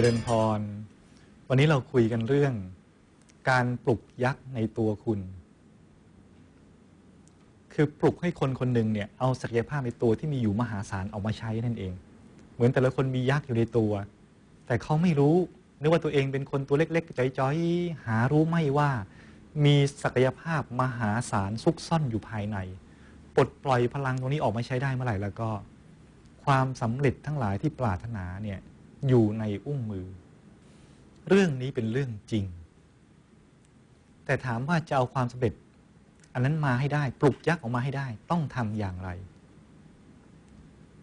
จริญพร วันนี้เราคุยกันเรื่อง การปลุกยักษ์ในตัวคุณ คือปลุกให้คนคนหนึ่งเนี่ยเอาศักยภาพในตัวที่มีอยู่มหาศาลออกมาใช้นั่นเอง เหมือนแต่ละคนมียักษ์อยู่ในตัว แต่เขาไม่รู้นึกว่าตัวเองเป็นคนตัวเล็กๆจ้อยๆ หารู้ไม่ว่า มีศักยภาพมหาศาลซุกซ่อนอยู่ภายใน ปลดปล่อยพลังตรงนี้ออกมาใช้ได้เมื่อไหร่แล้วก็ ความสำเร็จทั้งหลายที่ปรารถนาเนี่ย อยู่ในอุ้งมือ เรื่องนี้เป็นเรื่องจริง แต่ถามว่าจะเอาความสำเร็จ อันนั้นมาให้ได้ ปลุกยักษ์ออกมาให้ได้ ต้องทำอย่างไร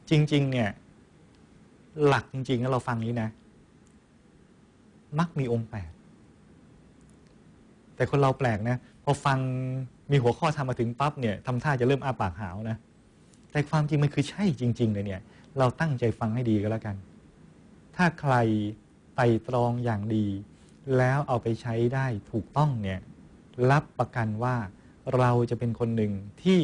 จริง ๆ เนี่ย หลักจริงๆแล้วเราฟังนี้นะ มักมีองค์แปดแต่คนเราแปลกนะพอฟังมีหัวข้อทำมาถึงปั๊บเนี่ยทำท่าจะเริ่มอ้าปากหาวนะ แต่ความจริงมันคือใช่จริง ๆ เลยเนี่ย เราตั้งใจฟังให้ดีก็แล้วกัน ถ้าใครไต่ตรองอย่างดี แล้วเอาไปใช้ได้ถูกต้องเนี่ยรับประกันว่าเราจะเป็นคนหนึ่งที่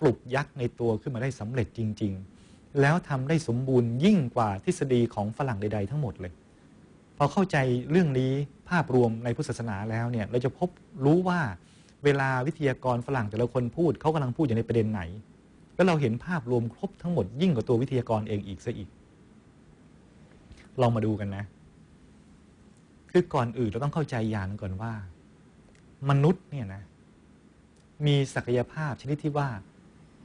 ปลุกยักษ์ในตัวขึ้นมาได้สำเร็จจริง ๆ แล้วทำได้สมบูรณ์ยิ่งกว่าทฤษฎีของฝรั่งใด ๆ ทั้งหมดเลย พอเข้าใจเรื่องนี้ภาพรวมในพุทธศาสนาแล้วเนี่ยเราจะพบรู้ว่าเวลาวิทยากรฝรั่งแต่ละคนพูดเขากำลังพูดอยู่ในประเด็นไหน แล้วเราเห็นภาพรวมครบทั้งหมดยิ่งกว่าตัววิทยากรเองอีกซะอีก ลองมาดูกันนะ คือก่อนอื่นเราต้องเข้าใจอย่างนึงก่อนว่า มนุษย์เนี่ยนะ มีศักยภาพชนิดที่ว่า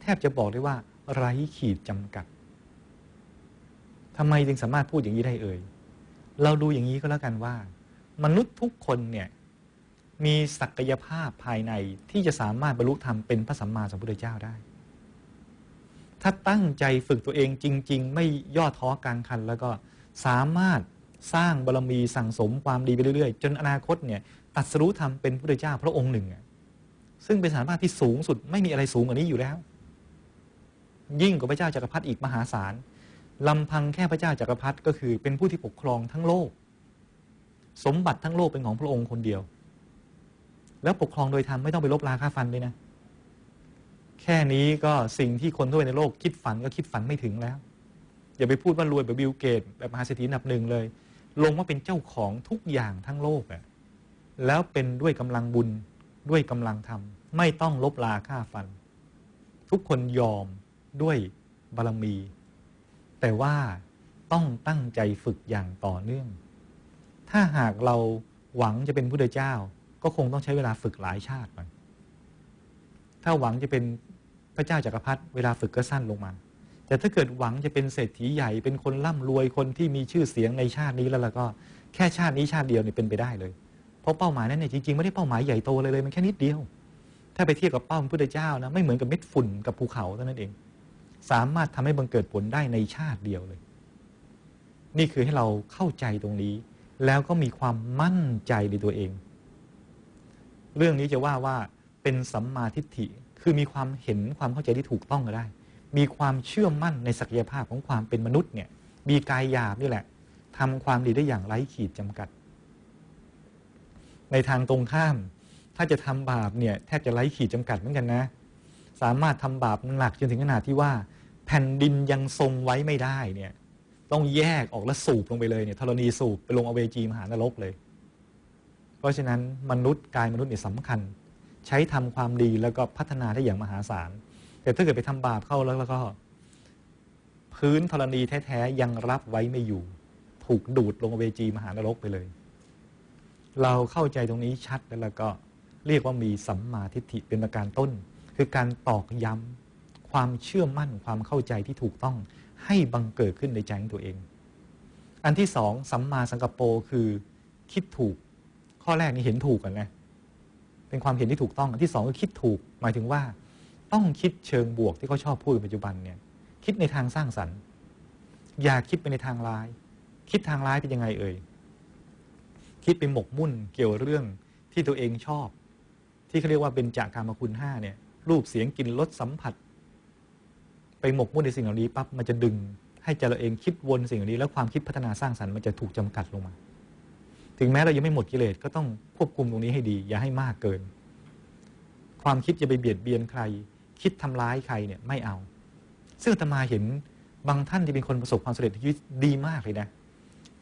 แทบจะบอกได้ว่า ไร้ขีดจำกัดทำไมจึงสามารถพูดอย่างนี้ได้เอ่ย เราดูอย่างนี้ก็แล้วกันว่า มนุษย์ทุกคนเนี่ยมีศักยภาพภายในที่จะสามารถบรรลุธรรมเป็นพระสัมมาสัมพุทธเจ้าได้ ถ้าตั้งใจฝึกตัวเองจริง ๆ ไม่ย่อท้อกลางคัน แล้วก็ สามารถสร้างบารรมีสั่งสมความดีไปเรื่อยๆ จนอนาคตเนี่ยตัดสรู้ธรรมเป็นพระพุทธเจ้าพระองค์หนึ่ง ซึ่งเป็นสามารถที่สูงสุดไม่มีอะไรสูงกว่านี้อยู่แล้ว ยิ่งกว่าพระเจ้าจักรพรรดิอีกมหาศาลลำพังแค่พระเจ้าจักรพรรดิก็คือเป็นผู้ที่ปกครองทั้งโลก สมบัติทั้งโลกเป็นของพระองค์คนเดียว แล้วปกครองโดยธรรมไม่ต้องไปลบราค่าฟันด้วยนะ แค่นี้ก็สิ่งที่คนทั่วไปในโลกคิดฝันก็คิดฝันไม่ถึงแล้ว อย่าไปพูดว่ารวยแบบบิลเกตแบบมหาเศรษฐีอันดับหนึ่งเลย ลงว่าเป็นเจ้าของทุกอย่างทั้งโลกอะแล้วเป็นด้วยกำลังบุญด้วยกำลังธรรม ไม่ต้องลบลาค่าฟัน ทุกคนยอมด้วยบารมี แต่ว่าต้องตั้งใจฝึกอย่างต่อเนื่อง ถ้าหากเราหวังจะเป็นพุทธเจ้า ก็คงต้องใช้เวลาฝึกหลายชาติไปถ้าหวังจะเป็นพระเจ้าจากักรพรรดิเวลาฝึกก็สั้นลงมา แต่ถ้าเกิดหวังจะเป็นเศรษฐีใหญ่เป็นคนร่ำรวยคนที่มีชื่อเสียงในชาตินี้แล้วล่ะก็ แค่ชาตินี้ชาติเดียวเนี่ยเป็นไปได้เลย เพราะเป้าหมายนั้นเนี่ยจริงๆไม่ได้เป้าหมายใหญ่โตเลยเลยมันแค่นิดเดียว ถ้าไปเทียบกับเป้าพระพุทธเจ้านะไม่เหมือนกับเม็ดฝุ่นกับภูเขาเท่านั้นเอง สามารถทำให้บังเกิดผลได้ในชาติเดียวเลย นี่คือให้เราเข้าใจตรงนี้ แล้วก็มีความมั่นใจในตัวเอง เรื่องนี้จะว่าว่าเป็นสัมมาทิฏฐิคือมีความเห็นความเข้าใจที่ถูกต้องก็ได้ มีความเชื่อมั่นในศักยภาพของความเป็นมนุษย์เนี่ยมีกายหยาบนี่แหละทำความดีได้อย่างไร้ขีดจำกัด ในทางตรงข้าม ถ้าจะทำบาปเนี่ยแทบจะไร้ขีดจำกัดเหมือนกันนะ สามารถทำบาปหนักจนถึงขนาดที่ว่า แผ่นดินยังทรงไว้ไม่ได้เนี่ยต้องแยกออกแล้วสูบลงไปเลยเนี่ยธรณีสูบไปลงอเวจีมหานรกเลย เพราะฉะนั้นมนุษย์กายมนุษย์เนี่ยสำคัญ ใช้ทำความดีแล้วก็พัฒนาได้อย่างมหาศาล แต่ถ้าเกิดไปทำบาปเข้าแล้วแล้วก็ พื้นธรณีแท้ๆยังรับไว้ไม่อยู่ ถูกดูดลงเวจีมหานรกไปเลย เราเข้าใจตรงนี้ชัดแล้วก็เรียกว่ามีสัมมาทิฏฐิเป็นประการต้น คือการตอกย้ำความเชื่อมั่นความเข้าใจที่ถูกต้องให้บังเกิดขึ้นในใจของตัวเอง อันที่สองสัมมาสังกปรคือคิดถูก ข้อแรกนี่เห็นถูกกันนะเป็นความเห็นที่ถูกต้อง อันที่สองคือคิดถูก หมายถึงว่า ต้องคิดเชิงบวกที่เขาชอบพูดปัจจุบันเนี่ยคิดในทางสร้างสรรค์ อย่าคิดไปในทางร้าย คิดทางร้ายเป็นยังไงเอ่ยคิดไปหมกมุ่นเกี่ยวเรื่องที่ตัวเองชอบ ที่เขาเรียกว่าเป็นจากการมคุณห้าเนี่ยรูปเสียงกลิ่นรสสัมผัส ไปหมกมุ่นในสิ่งเหล่านี้ปั๊บมันจะดึงให้ใจเราเองคิดวนสิ่งเหล่านี้ แล้วความคิดพัฒนาสร้างสรรค์มันจะถูกจำกัดลงมา ถึงแม้เรายังไม่หมดกิเลสก็ต้องควบคุมตรงนี้ให้ดี อย่าให้มากเกิน ความคิดจะไปเบียดเบียนใคร คิดทำร้ายใครเนี่ยไม่เอา ซึ่งอาตมาเห็นบางท่านที่เป็นคนประสบความสำเร็จในชีวิตดีมากเลยนะ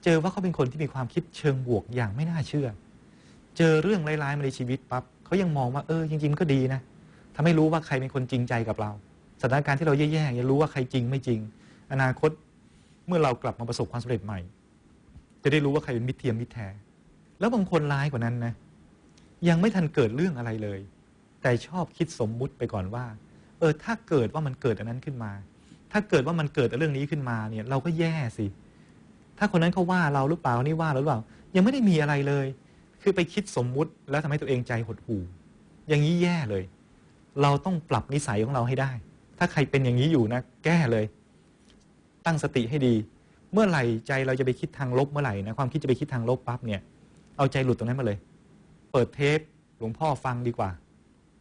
เจอว่าเขาเป็นคนที่มีความคิดเชิงบวกอย่างไม่น่าเชื่อ เจอเรื่องร้ายๆมาในชีวิตปั๊บเขายังมองว่าเออจริงๆมันก็ดีนะทำให้รู้ว่าใครเป็นคนจริงใจกับเรา สถานการณ์ที่เราแย่ๆยังรู้ว่าใครจริงไม่จริง อนาคตเมื่อเรากลับมาประสบความสำเร็จใหม่ จะได้รู้ว่าใครเป็นมิตรเทียมมิตรแท้แล้วบางคนร้ายกว่านั้นนะยังไม่ทันเกิดเรื่องอะไรเลย แต่ชอบคิดสมมุติไปก่อนว่า เออถ้าเกิดว่ามันเกิดอันนั้นขึ้นมา ถ้าเกิดว่ามันเกิดเรื่องนี้ขึ้นมาเนี่ย เราก็แย่สิ ถ้าคนนั้นเขาว่าเราหรือเปล่านี่ว่าเราหรือเปล่า ยังไม่ได้มีอะไรเลย คือไปคิดสมมุติแล้วทำให้ตัวเองใจหดหู่อย่างนี้แย่เลย เราต้องปรับนิสัยของเราให้ได้ ถ้าใครเป็นอย่างนี้อยู่นะ แก้เลย ตั้งสติให้ดี เมื่อไหร่ใจเราจะไปคิดทางลบเมื่อไหร่นะความคิดจะไปคิดทางลบปั๊บเนี่ย เอาใจหลุดตรงนั้นมาเลย เปิดเทปหลวงพ่อฟังดีกว่า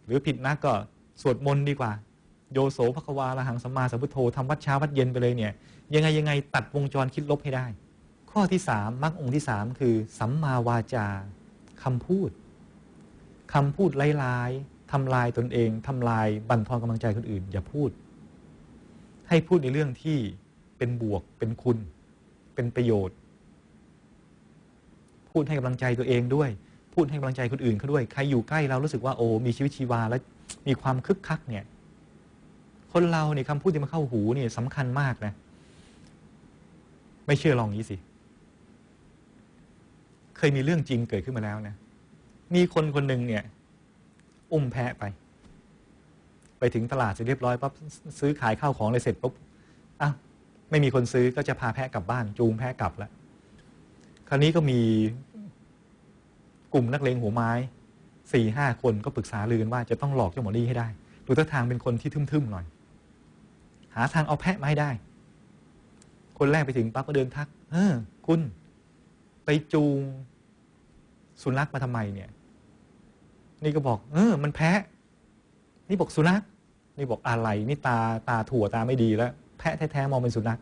หรือผิดนักก็ สวดมนต์ดีกว่า โยโสภควาละหังสัมมาสัมพุทโธทำวัดเช้าวัดเย็นไปเลยเนี่ยยังไงยังไงตัดวงจรคิดลบให้ได้ ข้อที่สามมรรคองค์ที่สามคือ สัมมาวาจาคำพูดคำพูดไร้ายทำลายตนเองทำลายบั่นทอนกำลังใจคนอื่น อย่าพูด ให้พูดในเรื่องที่เป็นบวกเป็นคุณ เป็นประโยชน์ พูดให้กำลังใจตัวเองด้วย พูดให้กำลังใจคนอื่นเขาด้วย ใครอยู่ใกล้เรารู้สึกว่าโอ้มีชีวิตชีวาและ มีความคึกคักเนี่ย คนเราเนี่ยคำพูดที่มาเข้าหูเนี่ยสำคัญมากนะ ไม่เชื่อลองนี้สิ เคยมีเรื่องจริงเกิดขึ้นมาแล้วนะ มีคนคนหนึ่งเนี่ย อุ้มแพะไป ไปถึงตลาดเสร็จเรียบร้อยปั๊บซื้อขายข้าวของอะไรเสร็จปุ๊บอ้าวไม่มีคนซื้อก็จะพาแพะกลับบ้าน จูงแพะกลับแล้วคราวนี้ก็มีกลุ่มนักเลงหัวไม้ สี่ห้าคนก็ปรึกษาลือกันว่าจะต้องหลอกเจ้าหมอนี่ให้ได้ ดูท่าทางเป็นคนที่ทึ่มๆหน่อย หาทางเอาแพะมาให้ได้ คนแรกไปถึงปั๊บก็เดินทัก เออ คุณ ไปจูงสุนัขมาทำไมเนี่ย นี่ก็บอก เออ มันแพะ นี่บอกสุนัข นี่บอกอะไร นี่ตาตาถั่วตาไม่ดีแล้ว แพะแท้ๆมองเป็นสุนัข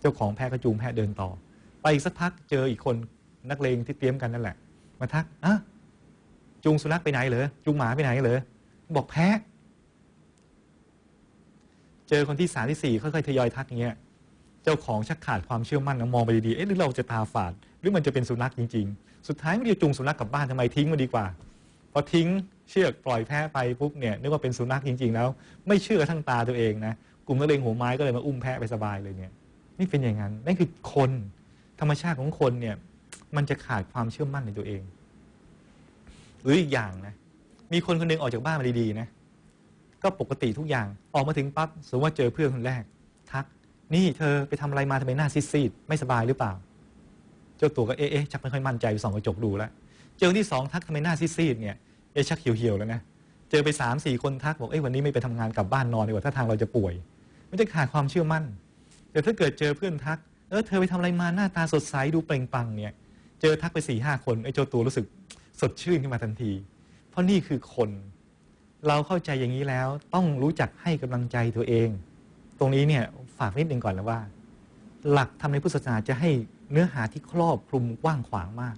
เจ้าของแพะก็จูงแพะเดินต่อ ไปอีกสักพักเจออีกคนนักเลงที่เตรียมกันนั่นแหละ มาทักอะ จูงสุนัขไปไหนเหรอจูงหมาไปไหนเหรอบอกแพะเจอคนที่สามที่สี่ค่อยๆทยอยทักอย่างเงี้ยเจ้าของชักขาดความเชื่อมั่นนะมองไปดีๆเอ๊ะหรือเราจะตาฝาด หรือมันจะเป็นสุนัขจริง ๆ สุดท้ายไม่ได้จูงสุนัขกลับบ้านทำไมทิ้งมันดีกว่าพอทิ้งเชือกปล่อยแพะไปปุ๊บเนี่ยนึกว่าเป็นสุนัขจริง ๆ แล้ว ไม่เชื่อทั้งตาตัวเองนะกลุ่มนักเลงหัวไม้ก็เลยมาอุ้มแพะไปสบายเลยเนี่ยนี่เป็นอย่างนั้นนั่นคือคนธรรมชาติของคนเนี่ยมันจะขาดความเชื่อมั่นในตัวเอง หรืออีกอย่างนะมีคนคนหนึงออกจากบ้านมาดีๆนะก็ปกติทุกอย่างออกมาถึงปั๊บสมมติว่าเจอเพื่อนคนแรก ทัก นี่เธอไปทำอะไรมาทำไมหน้าซีดๆไม่สบายหรือเปล่า เจ้าตัวก็เอ๊ะชักไม่ค่อยมั่นใจส่องกระจกดูแล้วเจอที่สองทักทำไมหน้าซีดๆเนี่ยเอ๊ะชักเหี่ยวๆแล้วนะเจอไปสามสี่คนทักบอกเอ้ยวันนี้ไม่ไปทำงานกลับบ้านนอนดีกว่าถ้าทางเราจะป่วย ไม่ได้ขาดความเชื่อมั่น แต่ถ้าเกิดเจอเพื่อนทักเออเธอไปทำอะไรมาหน้าตาสดใสดูเปล่งปลังเนี่ยเจอทักไปสี่ห้าคนไอ้เจ้าตัวรู้สึก สดชื่นขึ้นมาทันที เพราะนี่คือคน เราเข้าใจอย่างนี้แล้วต้องรู้จักให้กำลังใจตัวเอง ตรงนี้เนี่ยฝากนิดหนึ่งก่อนนะว่า หลักทำในพุทธศาสนาจะให้เนื้อหาที่ครอบคลุมกว้างขวางมาก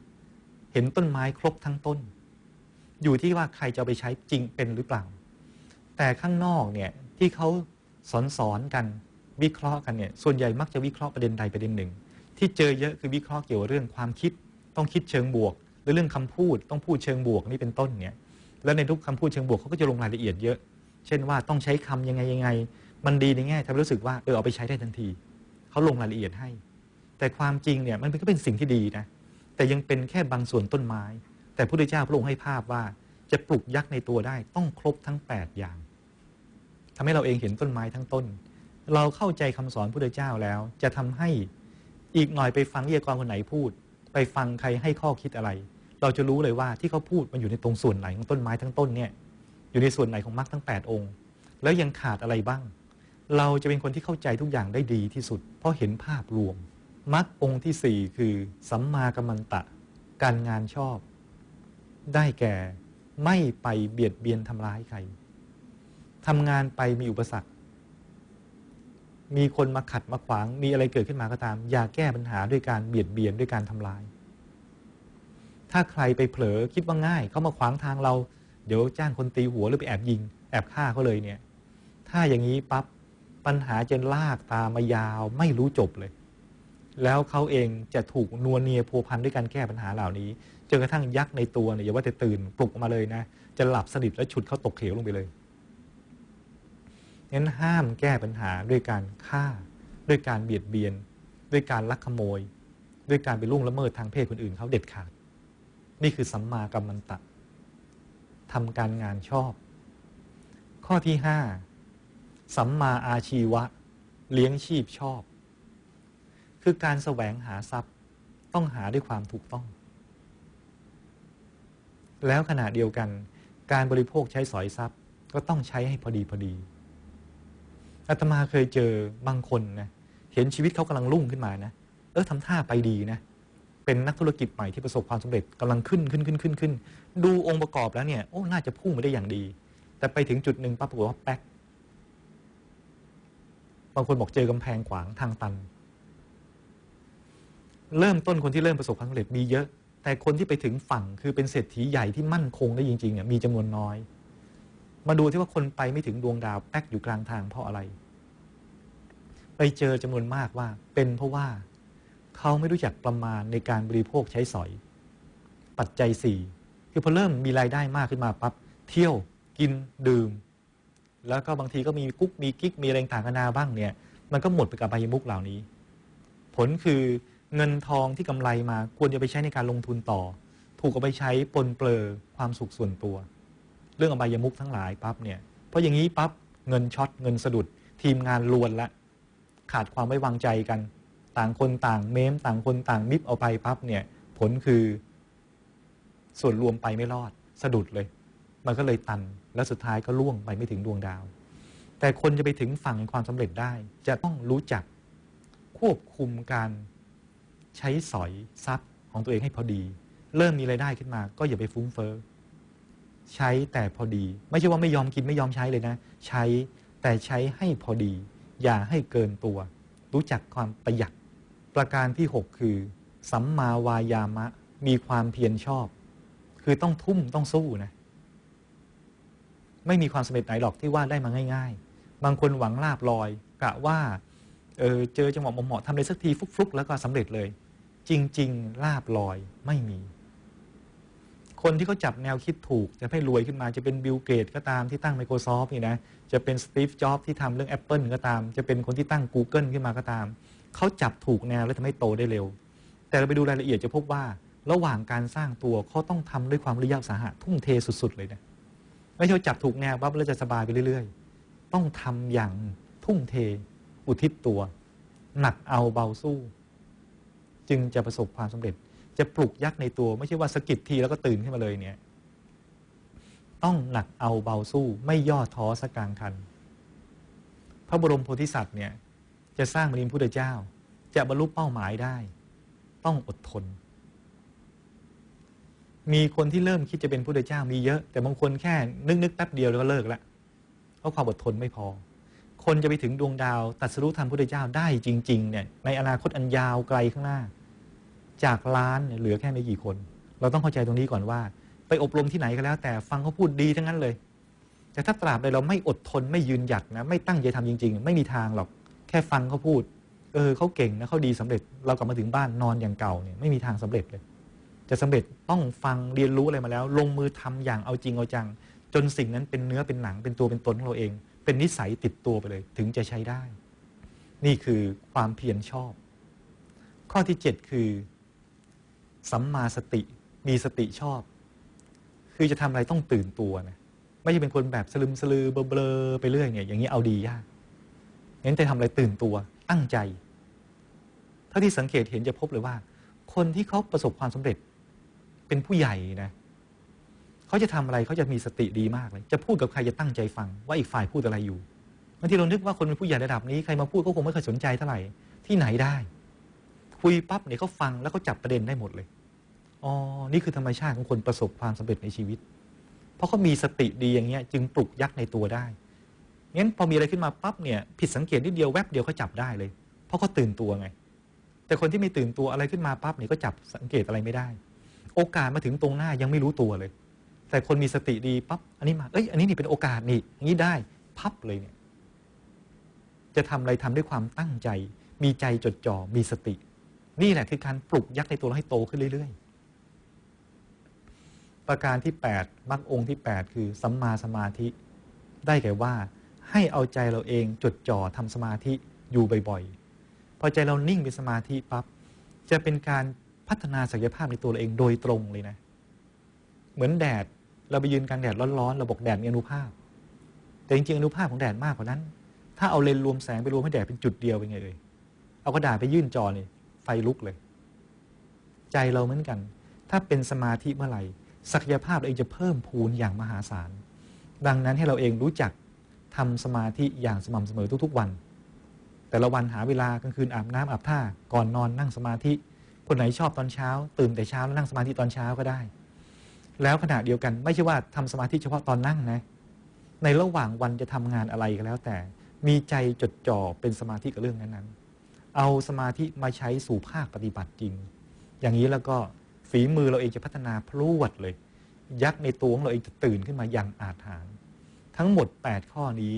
เห็นต้นไม้ครบทั้งต้น อยู่ที่ว่าใครจะไปใช้จริงเป็นหรือเปล่า แต่ข้างนอกเนี่ยที่เขาสอนสอนกันวิเคราะห์กันเนี่ยส่วนใหญ่มักจะวิเคราะห์ประเด็นใดประเด็นหนึ่ง ที่เจอเยอะคือวิเคราะห์เกี่ยวกับเรื่องความคิด ต้องคิดเชิงบวก รือเรื่องคำพูดต้องพูดเชิงบวกนี่เป็นต้นเนี่ยแล้วในทุกคำพูดเชิงบวกเขาก็จะลงรายละเอียดเยอะ เช่นว่าต้องใช้คำยังไงยังไง มันดีในแง่ทำให้รู้สึกว่าเออเอาไปใช้ได้ทันทีเขาลงรายละเอียดให้ แต่ความจริงเนี่ยมันก็เป็นสิ่งที่ดีนะแต่ยังเป็นแค่บางส่วนต้นไม้ แต่พระพุทธเจ้าพระองค์ให้ภาพว่าจะปลุกยักษ์ในตัวได้ต้องครบทั้ง 8 อย่างทำให้เราเองเห็นต้นไม้ทั้งต้น เราเข้าใจคำสอนพระพุทธเจ้าแล้ว จะทำให้อีกหน่อยไปฟังวิทยากรคนไหนพูด ไปฟังใครให้ข้อคิดอะไร เราจะรู้เลยว่าที่เขาพูดมันอยู่ในตรงส่วนไหนของต้นไม้ทั้งต้นเนี่ยอยู่ในส่วนไหนของมรรคทั้ง 8 องค์ แล้วยังขาดอะไรบ้าง เราจะเป็นคนที่เข้าใจทุกอย่างได้ดีที่สุด เพราะเห็นภาพรวมมรรคองค์ที่ 4 คือ สัมมากัมมันตะ การงานชอบ ได้แก่ไม่ไปเบียดเบียนทำร้ายใครทำงานไปมีอุปสรรค มีคนมาขัดมาขวางมีอะไรเกิดขึ้นมาก็ตาม อย่าแก้ปัญหาด้วยการเบียดเบียนด้วยการทำลาย ถ้าใครไปเผลอคิดว่าง่ายเขามาขวางทางเรา เดี๋ยวจ้างคนตีหัวหรือไปแอบยิง แอบฆ่าเขาเลยเนี่ย ถ้าอย่างนี้ปั๊บปัญหาจะลากตามมายาวไม่รู้จบเลย แล้วเขาเองจะถูกนวเนียพัวพันด้วยการแก้ปัญหาเหล่านี้จนกระทั่งยักษ์ในตัวเนี่ยอย่าว่าแต่ตื่นปลุกออกมาเลยนะ จะหลับสนิทแล้วฉุดเขาตกเหวลงไปเลยงั้นห้ามแก้ปัญหาด้วยการฆ่า ด้วยการเบียดเบียน ด้วยการลักขโมย ด้วยการไปล่วงละเมิดทางเพศคนอื่นเขาเด็ดขาด นี่คือสัมมากัมมันตะทำการงานชอบ ข้อที่ห้าสัมมาอาชีวะ เลี้ยงชีพชอบ คือการแสวงหาทรัพย์ต้องหาด้วยความถูกต้อง แล้วขณะเดียวกัน การบริโภคใช้สอยทรัพย์ ก็ต้องใช้ให้พอดีพอดีอาตมาเคยเจอบางคนนะเห็นชีวิตเขากำลังรุ่งขึ้นมานะ เออทำท่าไปดีนะ เป็นนักธุรกิจใหม่ที่ประสบความสำเร็จกำลังขึ้นขึ้นขึ้นขึ้นขึ้น ดูองค์ประกอบแล้วเนี่ยโอ้น่าจะพุ่งไปได้อย่างดี แต่ไปถึงจุดหนึ่งปั๊บปรากฏว่าแป๊กบางคนบอกเจอกำแพงขวางทางตัน เริ่มต้นคนที่เริ่มประสบความสำเร็จมีเยอะ แต่คนที่ไปถึงฝั่งคือเป็นเศรษฐีใหญ่ที่มั่นคงได้จริงๆเนี่ยมีจำนวนน้อย มาดูที่ว่าคนไปไม่ถึงดวงดาวแป๊กอยู่กลางทางเพราะอะไร ไปเจอจำนวนมากว่าเป็นเพราะว่า เขาไม่รู้จักประมาณในการบริโภคใช้สอย ปัจจัยสี่คือพอเริ่มมีรายได้มากขึ้นมาปับ๊บเที่ยวกินดื่ม แล้วก็บางทีก็มีกุ๊กมีกิ๊กมีอะไรต่างกันานาบ้างเนี่ย มันก็หมดไปกับใบมุกเหล่านี้ ผลคือเงินทองที่กำไรมาควรจะไปใช้ในการลงทุนต่อ ถูกเอาไปใช้ปนเปลือความสุขส่วนตัว เรื่องอบายมุกทั้งหลายปั๊บเนี่ยเพราะอย่างนี้ปั๊บเงินช็อตเงินสะดุดทีมงานลวนละ ขาดความไว้วางใจกัน ต่างคนต่างเม้มต่างคนต่างมิบเอาไปปั๊บเนี่ยผลคือส่วนรวมไปไม่รอดสะดุดเลย มันก็เลยตันแล้วสุดท้ายก็ล่วงไปไม่ถึงดวงดาว แต่คนจะไปถึงฝั่งความสำเร็จได้ จะต้องรู้จักควบคุมการใช้สอยทรัพย์ของตัวเองให้พอดี เริ่มมีไรายได้ขึ้นมา ก็อย่าไปฟุ้งเฟอ้อใช้แต่พอดี ไม่ใช่ว่าไม่ยอมกินไม่ยอมใช้เลยนะ ใช้แต่ใช้ให้พอดี อย่าให้เกินตัว รู้จักความประหยัด ประการที่ 6 คือ สัมมาวายามะ มีความเพียรชอบ คือต้องทุ่มต้องสู้นะ ไม่มีความสำเร็จไหนหรอกที่ว่าได้มาง่าย ๆ บางคนหวังลาบลอย กะว่าเออเจอจังหวะเหมาะๆทำเลยสักทีฟุกๆ แล้วก็สำเร็จเลย จริง ๆ ลาบลอยไม่มี คนที่เขาจับแนวคิดถูก จะให้รวยขึ้นมาจะเป็นบิลเกตก็ตามที่ตั้ง Microsoft นี่นะจะเป็นสตีฟจ็อบที่ทำเรื่อง Apple ก็ตาม จะเป็นคนที่ตั้ง Google ขึ้นมาก็ตาม เขาจับถูกแนวแล้วทำให้โตได้เร็ว แต่เราไปดูรายละเอียดจะพบว่า ระหว่างการสร้างตัวเขาต้องทำด้วยความริยาสาหะทุ่มเทสุด ๆ เลยนะไม่ใช่จับถูกแนวปั๊บแล้วจะสบายไปเรื่อย ๆ ต้องทำอย่างทุ่มเท อุทิศตัว หนักเอาเบาสู้ จึงจะประสบความสำเร็จ จะปลุกยักษ์ในตัวไม่ใช่ว่าสกิดทีแล้วก็ตื่นขึ้นมาเลยเนี่ย ต้องหนักเอาเบาสู้ ไม่ย่อท้อสักกลางคัน พระบรมโพธิสัตว์เนี่ย จะสร้างมริมพุทธเจ้า จะบรรลุเป้าหมายได้ ต้องอดทน มีคนที่เริ่มคิดจะเป็นพุทธเจ้ามีเยอะ แต่บางคนแค่นึกนึกแป๊บเดียวแล้วก็เลิกละเพราะความอดทนไม่พอ คนจะไปถึงดวงดาวตัดสรุธรรมพุทธเจ้าได้จริงๆเนี่ยในอนาคตอันยาวไกลข้างหน้า จากล้านเนี่ยเหลือแค่ไม่กี่คน เราต้องเข้าใจตรงนี้ก่อนว่า ไปอบรมที่ไหนก็แล้ว แต่ฟังเขาพูดดีทั้งนั้นเลยแต่ถ้าตราบใดเราไม่อดทนไม่ยืนหยัดนะไม่ตั้งใจทำจริง ๆ ไม่มีทางหรอก แค่ฟังเขาพูด เออเขาเก่งนะเขาดีสำเร็จ เรากลับมาถึงบ้านนอนอย่างเก่าเนี่ยไม่มีทางสำเร็จเลย จะสำเร็จต้องฟังเรียนรู้อะไรมาแล้ว ลงมือทำอย่างเอาจริงเอาจัง จนสิ่งนั้นเป็นเนื้อเป็นหนังเป็นตัวเป็นตนของเราเอง เป็นนิสัยติดตัวไปเลย ถึงจะใช้ได้ นี่คือความเพียรชอบ ข้อที่ 7 คือสัมมาสติมีสติชอบ คือจะทำอะไรต้องตื่นตัวนะไม่ใช่เป็นคนแบบสลึมสลือเบลอไปเรื่อยเนี่ยอย่างนี้เอาดียาก งั้นจะทำอะไรตื่นตัวตั้งใจเท่าที่สังเกตเห็นจะพบเลยว่า คนที่เขาประสบความสำเร็จเป็นผู้ใหญ่นะเขาจะทำอะไรเขาจะมีสติดีมากเลย จะพูดกับใครจะตั้งใจฟัง ว่าอีกฝ่ายพูดอะไรอยู่บางทีเรานึกว่าคนเป็นผู้ใหญ่ระดับนี้ใครมาพูดก็คงไม่เคยสนใจเท่าไหร่ที่ไหนได้ คุยปั๊บเนี่ยเขาฟังแล้วเขาจับประเด็นได้หมดเลยอ๋อนี่คือธรรมชาติของคนประสบความสำเร็จในชีวิต เพราะเขามีสติดีอย่างเงี้ยจึงปลุกยักษ์ในตัวได้ งั้นพอมีอะไรขึ้นมาปั๊บเนี่ยผิดสังเกตนิดเดียวแวบเดียวเขาจับได้เลย เพราะเขาตื่นตัวไง แต่คนที่ไม่ตื่นตัวอะไรขึ้นมาปั๊บเนี่ยก็จับสังเกตอะไรไม่ได้ โอกาสมาถึงตรงหน้ายังไม่รู้ตัวเลย แต่คนมีสติดีปั๊บอันนี้มาเอ้ยอันนี้นี่เป็นโอกาสนี่อย่างนี้ได้พับเลยเนี่ยจะทำอะไรทำด้วยความตั้งใจ มีใจจดจ่อมีสติ นี่แหละคือการปลุกยักษ์ในตัวเราให้โตขึ้นเรื่อย ๆ ประการที่8มรรคองค์ที่ 8 คือสัมมาสมาธิได้แก่ว่า ให้เอาใจเราเองจดจ่อทำสมาธิอยู่บ่อยๆ พอใจเรานิ่งเป็นสมาธิปั๊บจะเป็นการพัฒนาศักยภาพในตัวเราเองโดยตรงเลยนะ เหมือนแดดเราไปยืนกลางแดดร้อนๆเราบอกแดดมีอนุภาพ แต่จริงๆอนุภาพของแดดมากกว่านั้น ถ้าเอาเลนรวมแสงไปรวมให้แดดเป็นจุดเดียวเป็นไงเอ่ยเอากระดาษไปยื่นจอนี่ไฟลุกเลย ใจเราเหมือนกัน ถ้าเป็นสมาธิเมื่อไหร่ศักยภาพเราเองจะเพิ่มพูนอย่างมหาศาลดังนั้นให้เราเองรู้จัก ทำสมาธิอย่างสม่ำเสมอทุก ๆ วัน แต่ละวันหาเวลากลางคืนอาบน้ำอาบท่าก่อนนอนนั่งสมาธิ คนไหนชอบตอนเช้า ตื่นแต่เช้าแล้วนั่งสมาธิตอนเช้าก็ได้ แล้วขณะเดียวกันไม่ใช่ว่าทำสมาธิเฉพาะตอนนั่งนะในระหว่างวันจะทำงานอะไรก็แล้วแต่มีใจจดจ่อเป็นสมาธิกับเรื่องนั้นๆ เอาสมาธิมาใช้สู่ภาคปฏิบัติจริง อย่างนี้แล้วก็ฝีมือเราเองจะพัฒนาพรวดเลย ยักษ์ในตัวของเราเองจะตื่นขึ้นมาอย่างอาถรรพ์ ทั้งหมด 8 ข้อนี้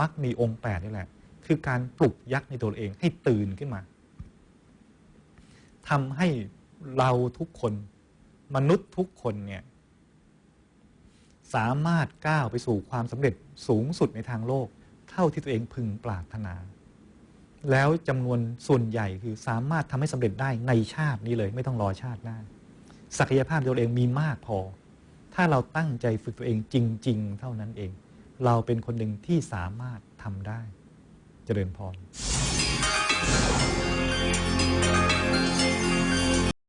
มักมีองค์ 8 นี่แหละ คือการปลุกยักษ์ในตัวเองให้ตื่นขึ้นมาทำให้เราทุกคน มนุษย์ทุกคนเนี่ยสามารถก้าวไปสู่ความสำเร็จสูงสุดในทางโลก เท่าที่ตัวเองพึงปรารถนา แล้วจำนวนส่วนใหญ่คือสามารถทำให้สำเร็จได้ในชาตินี้เลย ไม่ต้องรอชาติหน้าศักยภาพตัวเองมีมากพอ ถ้าเราตั้งใจฝึกตัวเองจริง ๆ เท่านั้นเอง เราเป็นคนหนึ่งที่สามารถทำได้ เจริญพร